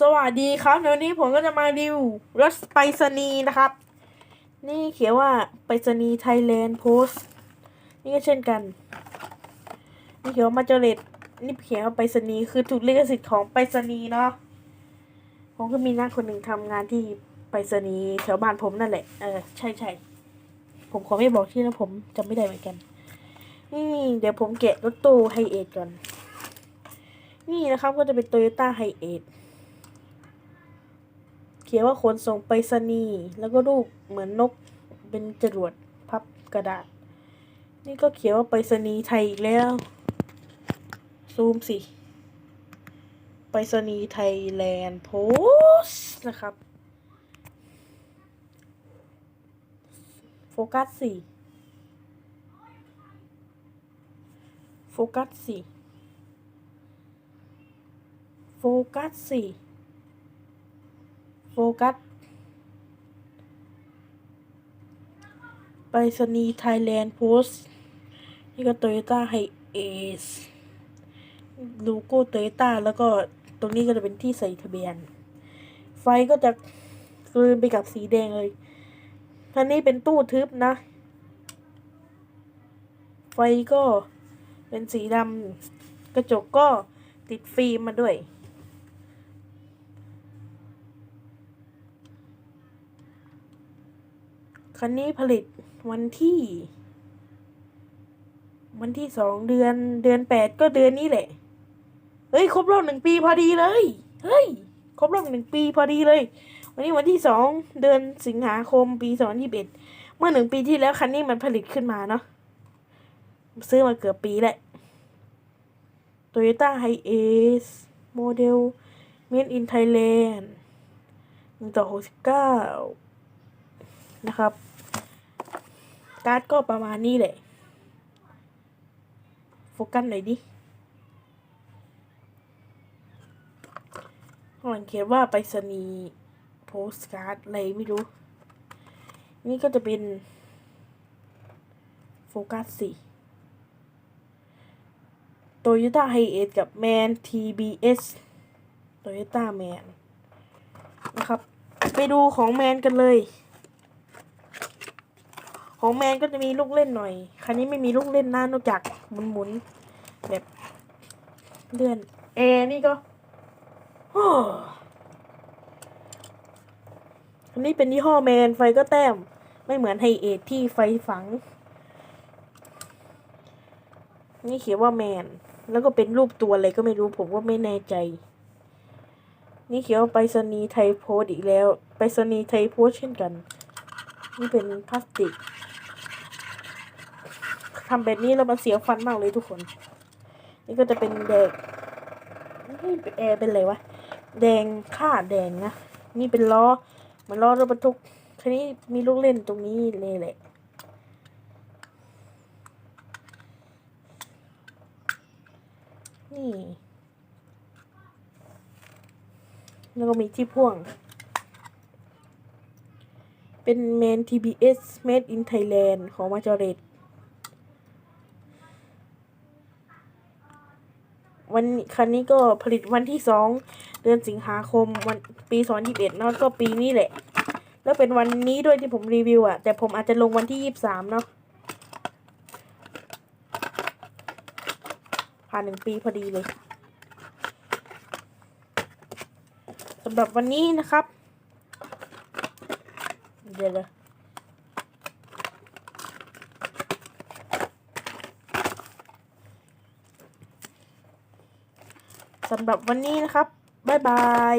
สวัสดีครับเดี๋ยวนี้ผมก็จะมารีวิวรถไปรษณีย์นะครับ นี่เขียนว่าไปรษณีย์ไทยแลนด์โพสต์นี่ก็เช่นกัน นี่เขียนว่ามาเจเรตนี่เขียนว่าไปรษณีย์คือถูกลิขสิทธิ์ของไปรษณีย์เนาะผมก็มีนักคนหนึ่งทำงานที่ไปรษณีย์แถวบ้านผมนั่นแหละเออใช่ใช่ผมขอไม่บอกที่นะผมจำไม่ได้เหมือนกัน นี่เดี๋ยวผมแกะรถตู้ไฮเอทก่อน นี่นะครับก็จะเป็นโตโยต้าไฮเอท เขียนว่าขนส่งไปรษณีย์แล้วก็รูปเหมือนนกเป็นจรวดพับกระดาษ นี่ก็เขียนว่าไปรษณีย์ไทยอีกแล้ว ซูมสิไปรษณีย์ไทยแลนด์โพสนะครับ โฟกัสสี่โฟกัสสี่โฟกัสสี่ ฟกัสไปรษณีย์ไทยแลนด์โพสต์นี่ก็โตโยต้าไฮเอสโลโก้โตโยต้าแล้วก็ตรงนี้ก็จะเป็นที่ใส่ทะเบียน ไฟก็จะกลืนไปกับสีแดงเลยอันนี้เป็นตู้ทึบนะ ไฟก็เป็นสีดำกระจกก็ติดฟิล์มมาด้วย คันนี้ผลิตวันที่ วันที่สองเดือนเดือนแปดก็เดือนนี้แหละ เฮ้ย ครบรอบหนึ่งปีพอดีเลย เฮ้ย ครบรอบหนึ่งปีพอดีเลย วันนี้วันที่สองเดือนสิงหาคมปีสองพันยี่สิบเอ็ดเมื่อหนึ่งปีที่แล้วคันนี้มันผลิตขึ้นมาเนาะซื้อมาเกือบปีแหละ Toyota Hiace โมเดล Made in Thailand หนึ่งต่อหกสิบเก้า นะครับ การ์ดก็ประมาณนี้แหละ โฟกัสหน่อยดิข้างหลังเขียนว่าไปรษณีโพสการ์ดอะไรไม่รู้ นี่ก็จะเป็น โฟกัสสี่โตโยต้าไฮเอทกับแมน TBS โตโยต้าแมนนะครับ ไปดูของแมนกันเลย ของแมนก็จะมีลูกเล่นหน่อย คันนี้ไม่มีลูกเล่นนะนอกจากหมุนๆแบบเลื่อนแอร์นี่ก็โอ้อันนี้เป็นยี่ห้อแมนไฟก็แต้ม ไม่เหมือนไฮเอทที่ไฟฝัง นี่เขียนว่าแมน แล้วก็เป็นรูปตัวอะไรก็ไม่รู้ผมก็ไม่แน่ใจ นี่เขียนว่าไปรษณีย์ไทยโพสต์อีกแล้ว ไปรษณีย์ไทยโพสต์เช่นกัน นี่เป็นพลาสติกทำแบบนี้แล้วมันเสียวฟันมากเลยทุกคน นี่ก็จะเป็นแดงนี่เป็นแอร์เป็นอะไรวะ แดงค่าแดงนะ นี่เป็นล้อเหมันล้อรถบรรทุกคันนี้มีลูกเล่นตรงนี้เลยแหละ นี่ แล้วก็มีที่พ่วง เป็นเมน TBS Made in Thailand ของมาจอเรตวันคันนี้ก็ผลิตวันที่สองเดือนสิงหาคมวันปีสองยี่สิบเอ็ดเนาะก็ปีนี้แหละ แล้วเป็นวันนี้ด้วยที่ผมรีวิวอะแต่ผมอาจจะลงวันที่ยี่สิบสามเนาะผ่านหนึ่งปีพอดีเลยสำหรับวันนี้นะครับ เดี๋ยวเลยสำหรับวันนี้นะครับ บ๊ายบาย